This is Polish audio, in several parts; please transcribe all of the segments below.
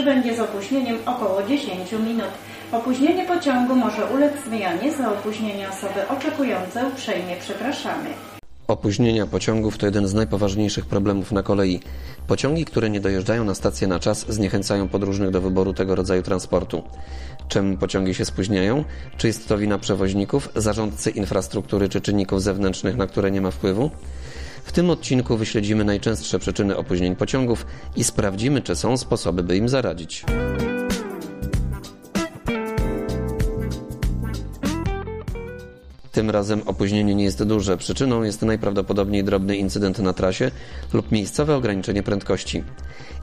przybędzie z opóźnieniem około 10 minut. Opóźnienie pociągu może ulec zmianie. Za opóźnienie osoby oczekujące uprzejmie przepraszamy. Opóźnienia pociągów to jeden z najpoważniejszych problemów na kolei. Pociągi, które nie dojeżdżają na stację na czas, zniechęcają podróżnych do wyboru tego rodzaju transportu. Czemu pociągi się spóźniają? Czy jest to wina przewoźników, zarządcy infrastruktury czy czynników zewnętrznych, na które nie ma wpływu? W tym odcinku wyśledzimy najczęstsze przyczyny opóźnień pociągów i sprawdzimy, czy są sposoby, by im zaradzić. Tym razem opóźnienie nie jest duże. Przyczyną jest najprawdopodobniej drobny incydent na trasie lub miejscowe ograniczenie prędkości.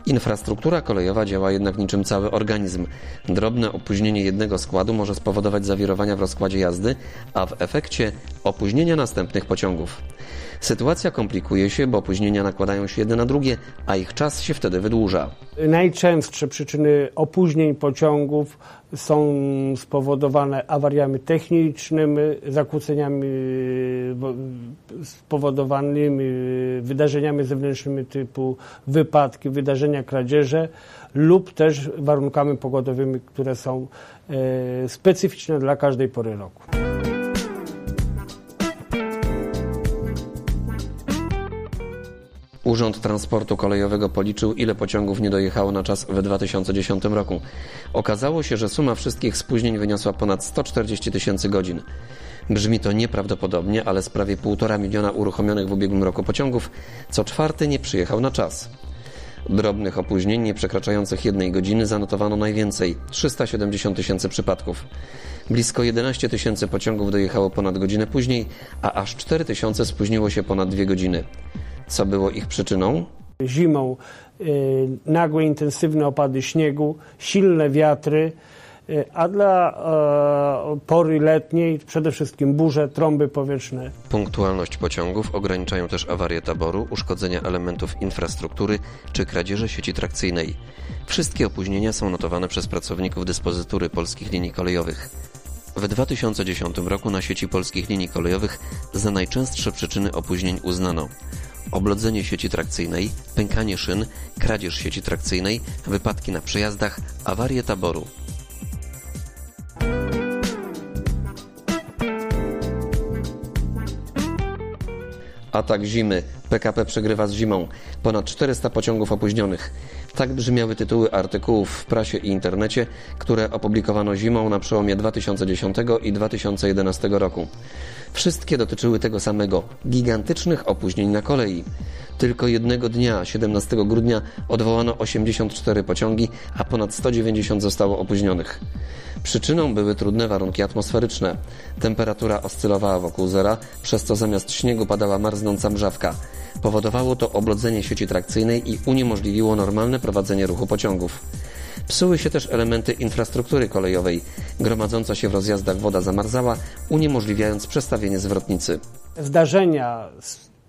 Infrastruktura kolejowa działa jednak niczym cały organizm. Drobne opóźnienie jednego składu może spowodować zawirowania w rozkładzie jazdy, a w efekcie opóźnienia następnych pociągów. Sytuacja komplikuje się, bo opóźnienia nakładają się jedne na drugie, a ich czas się wtedy wydłuża. Najczęstsze przyczyny opóźnień pociągów są spowodowane awariami technicznymi, zakłóceniami wo- spowodowanymi wydarzeniami zewnętrznymi typu wypadki, wydarzenia kradzieże lub też warunkami pogodowymi, które są e, specyficzne dla każdej pory roku. Urząd Transportu Kolejowego policzył, ile pociągów nie dojechało na czas w 2010 roku. Okazało się, że suma wszystkich spóźnień wyniosła ponad 140 tysięcy godzin. Brzmi to nieprawdopodobnie, ale z prawie 1,5 miliona uruchomionych w ubiegłym roku pociągów, co czwarty nie przyjechał na czas. Drobnych opóźnień nie przekraczających jednej godziny zanotowano najwięcej 370 tysięcy przypadków. Blisko 11 tysięcy pociągów dojechało ponad godzinę później, a aż 4 tysiące spóźniło się ponad dwie godziny. Co było ich przyczyną? Zimą y, nagłe, intensywne opady śniegu, silne wiatry, a dla e, pory letniej przede wszystkim burze, trąby powietrzne. Punktualność pociągów ograniczają też awarie taboru, uszkodzenia elementów infrastruktury czy kradzieże sieci trakcyjnej. Wszystkie opóźnienia są notowane przez pracowników dyspozytury polskich linii kolejowych. W 2010 roku na sieci polskich linii kolejowych za najczęstsze przyczyny opóźnień uznano oblodzenie sieci trakcyjnej, pękanie szyn, kradzież sieci trakcyjnej, wypadki na przejazdach, awarie taboru. Atak zimy. PKP przegrywa z zimą. Ponad 400 pociągów opóźnionych. Tak brzmiały tytuły artykułów w prasie i internecie, które opublikowano zimą na przełomie 2010 i 2011 roku. Wszystkie dotyczyły tego samego gigantycznych opóźnień na kolei. Tylko jednego dnia, 17 grudnia, odwołano 84 pociągi, a ponad 190 zostało opóźnionych. Przyczyną były trudne warunki atmosferyczne. Temperatura oscylowała wokół zera, przez co zamiast śniegu padała marznąca mrzawka. Powodowało to oblodzenie sieci trakcyjnej i uniemożliwiło normalne prowadzenie ruchu pociągów. Psuły się też elementy infrastruktury kolejowej. Gromadząca się w rozjazdach woda zamarzała, uniemożliwiając przestawienie zwrotnicy. Zdarzenia,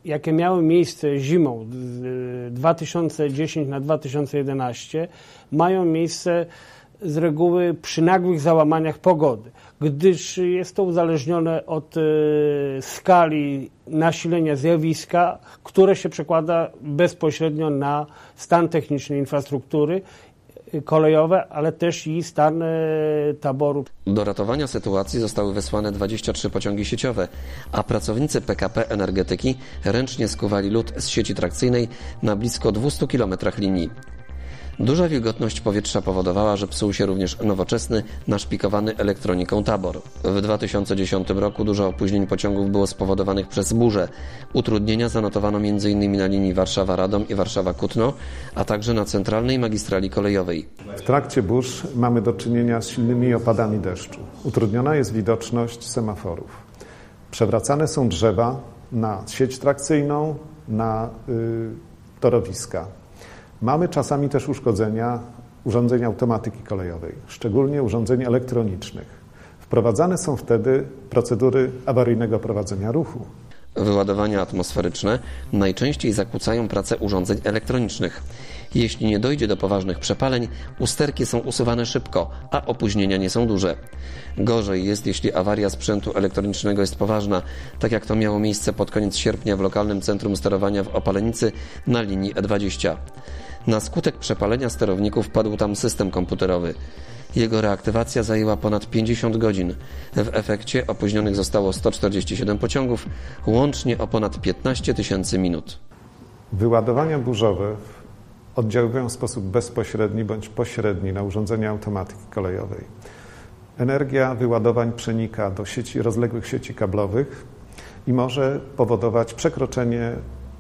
jakie miały miejsce zimą z 2010 na 2011, mają miejsce z reguły przy nagłych załamaniach pogody, gdyż jest to uzależnione od e, skali nasilenia zjawiska, które się przekłada bezpośrednio na stan techniczny infrastruktury e, kolejowe, ale też i stan e, taboru Do ratowania sytuacji zostały wysłane 23 pociągi sieciowe, a pracownicy PKP Energetyki ręcznie skuwali lód z sieci trakcyjnej na blisko 200 km linii. Duża wilgotność powietrza powodowała, że psuł się również nowoczesny, naszpikowany elektroniką tabor. W 2010 roku dużo opóźnień pociągów było spowodowanych przez burze. Utrudnienia zanotowano m.in. na linii Warszawa-Radom i Warszawa-Kutno, a także na centralnej magistrali kolejowej. W trakcie burz mamy do czynienia z silnymi opadami deszczu. Utrudniona jest widoczność semaforów. Przewracane są drzewa na sieć trakcyjną, na y, torowiska. Mamy czasami też uszkodzenia urządzeń automatyki kolejowej, szczególnie urządzeń elektronicznych. Wprowadzane są wtedy procedury awaryjnego prowadzenia ruchu. Wyładowania atmosferyczne najczęściej zakłócają pracę urządzeń elektronicznych. Jeśli nie dojdzie do poważnych przepaleń, usterki są usuwane szybko, a opóźnienia nie są duże. Gorzej jest, jeśli awaria sprzętu elektronicznego jest poważna, tak jak to miało miejsce pod koniec sierpnia w lokalnym centrum sterowania w Opalenicy na linii E20. Na skutek przepalenia sterowników padł tam system komputerowy. Jego reaktywacja zajęła ponad 50 godzin. W efekcie opóźnionych zostało 147 pociągów, łącznie o ponad 15 tysięcy minut. Wyładowania burzowe oddziałują w sposób bezpośredni bądź pośredni na urządzenia automatyki kolejowej. Energia wyładowań przenika do sieci, rozległych sieci kablowych i może powodować przekroczenie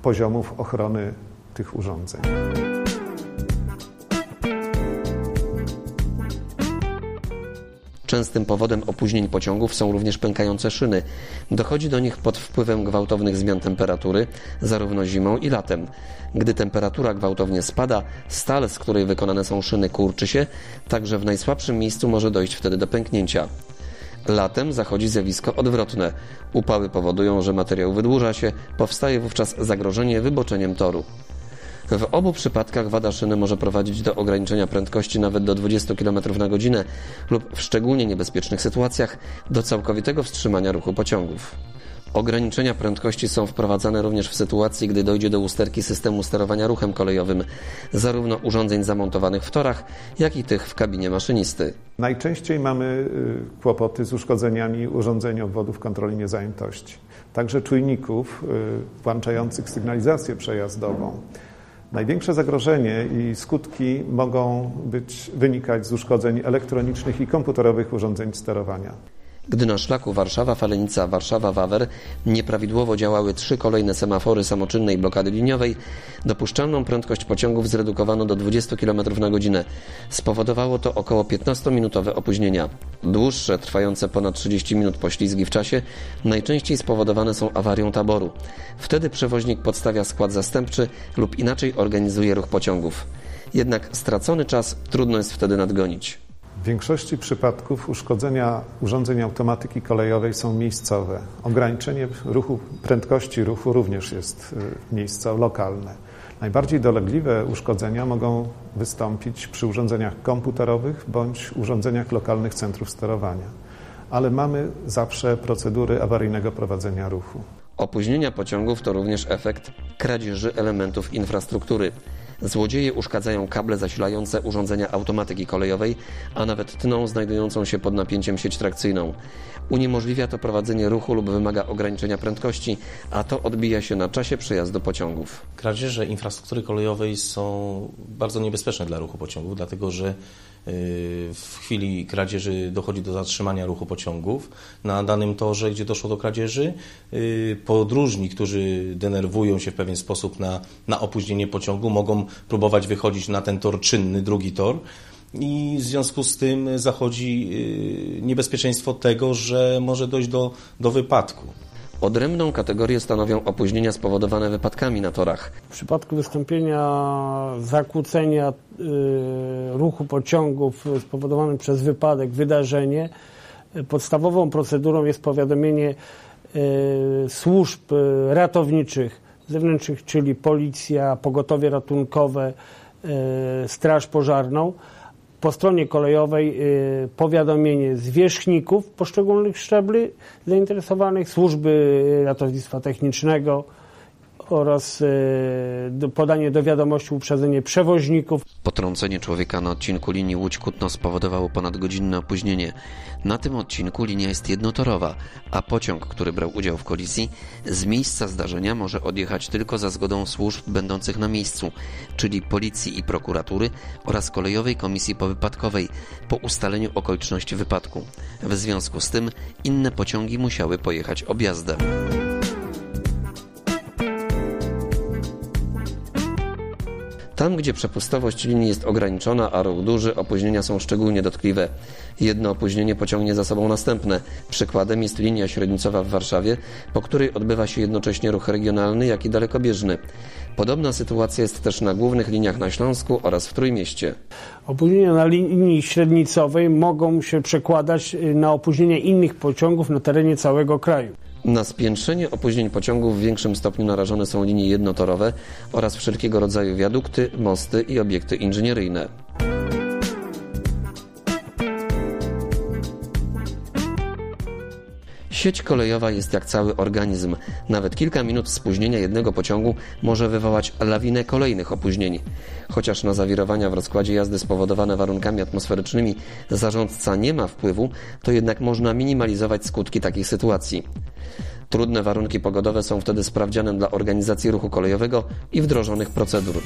poziomów ochrony tych urządzeń. Częstym powodem opóźnień pociągów są również pękające szyny. Dochodzi do nich pod wpływem gwałtownych zmian temperatury, zarówno zimą i latem. Gdy temperatura gwałtownie spada, stal, z której wykonane są szyny, kurczy się, także w najsłabszym miejscu może dojść wtedy do pęknięcia. Latem zachodzi zjawisko odwrotne. Upały powodują, że materiał wydłuża się, powstaje wówczas zagrożenie wyboczeniem toru. W obu przypadkach wada szyny może prowadzić do ograniczenia prędkości nawet do 20 km na godzinę lub w szczególnie niebezpiecznych sytuacjach do całkowitego wstrzymania ruchu pociągów. Ograniczenia prędkości są wprowadzane również w sytuacji, gdy dojdzie do usterki systemu sterowania ruchem kolejowym, zarówno urządzeń zamontowanych w torach, jak i tych w kabinie maszynisty. Najczęściej mamy y, kłopoty z uszkodzeniami urządzeń obwodów kontroli niezajętości, także czujników y, włączających sygnalizację przejazdową. Największe zagrożenie i skutki mogą być, wynikać z uszkodzeń elektronicznych i komputerowych urządzeń sterowania. Gdy na szlaku Warszawa-Falenica, Warszawa-Wawer nieprawidłowo działały trzy kolejne semafory samoczynnej blokady liniowej, dopuszczalną prędkość pociągów zredukowano do 20 km na godzinę. Spowodowało to około 15-minutowe opóźnienia. Dłuższe, trwające ponad 30 minut poślizgi w czasie najczęściej spowodowane są awarią taboru. Wtedy przewoźnik podstawia skład zastępczy lub inaczej organizuje ruch pociągów. Jednak stracony czas trudno jest wtedy nadgonić. Większości przypadków uszkodzenia urządzeń automatyki kolejowej są miejscowe. Ograniczenie ruchu, prędkości ruchu również jest y, miejscowe, lokalne. Najbardziej dolegliwe uszkodzenia mogą wystąpić przy urządzeniach komputerowych bądź urządzeniach lokalnych centrów sterowania. Ale mamy zawsze procedury awaryjnego prowadzenia ruchu. Opóźnienia pociągów to również efekt kradzieży elementów infrastruktury. Złodzieje uszkadzają kable zasilające urządzenia automatyki kolejowej, a nawet tną znajdującą się pod napięciem sieć trakcyjną. Uniemożliwia to prowadzenie ruchu lub wymaga ograniczenia prędkości, a to odbija się na czasie przejazdu pociągów. Kradzieże infrastruktury kolejowej są bardzo niebezpieczne dla ruchu pociągów, dlatego że w chwili kradzieży dochodzi do zatrzymania ruchu pociągów na danym torze, gdzie doszło do kradzieży. Y, podróżni, którzy denerwują się w pewien sposób na, na opóźnienie pociągu, mogą próbować wychodzić na ten tor czynny, drugi tor. I w związku z tym zachodzi y, niebezpieczeństwo tego, że może dojść do, do wypadku. Odrębną kategorię stanowią opóźnienia spowodowane wypadkami na torach. W przypadku wystąpienia zakłócenia y, ruchu pociągów spowodowanym przez wypadek, wydarzenie, y, podstawową procedurą jest powiadomienie y, służb ratowniczych zewnętrznych, czyli policja, pogotowie ratunkowe, straż pożarną po stronie kolejowej y, powiadomienie zwierzchników poszczególnych szczebli zainteresowanych, służby ratownictwa technicznego, oraz e, podanie do wiadomości uprzedzenie przewoźników. Potrącenie człowieka na odcinku linii Łódź-Kutno spowodowało ponadgodzinne opóźnienie. Na tym odcinku linia jest jednotorowa, a pociąg, który brał udział w kolizji, z miejsca zdarzenia może odjechać tylko za zgodą służb będących na miejscu, czyli policji i prokuratury oraz kolejowej komisji powypadkowej po ustaleniu okoliczności wypadku. W związku z tym inne pociągi musiały pojechać objazdem. Tam, gdzie przepustowość linii jest ograniczona, a ruch duży, opóźnienia są szczególnie dotkliwe. Jedno opóźnienie pociągnie za sobą następne. Przykładem jest linia średnicowa w Warszawie, po której odbywa się jednocześnie ruch regionalny, jak i dalekobieżny. Podobna sytuacja jest też na głównych liniach na Śląsku oraz w Trójmieście. Opóźnienia na linii średnicowej mogą się przekładać y, na opóźnienie innych pociągów na terenie całego kraju. Na spiętrzenie opóźnień pociągów w większym stopniu narażone są linie jednotorowe oraz wszelkiego rodzaju wiadukty, mosty i obiekty inżynieryjne. Sieć kolejowa jest jak cały organizm. Nawet kilka minut spóźnienia jednego pociągu może wywołać lawinę kolejnych opóźnień. Chociaż na zawirowania w rozkładzie jazdy spowodowane warunkami atmosferycznymi zarządca nie ma wpływu, to jednak można minimalizować skutki takich sytuacji. Trudne warunki pogodowe są wtedy sprawdzianem dla organizacji ruchu kolejowego i wdrożonych procedur.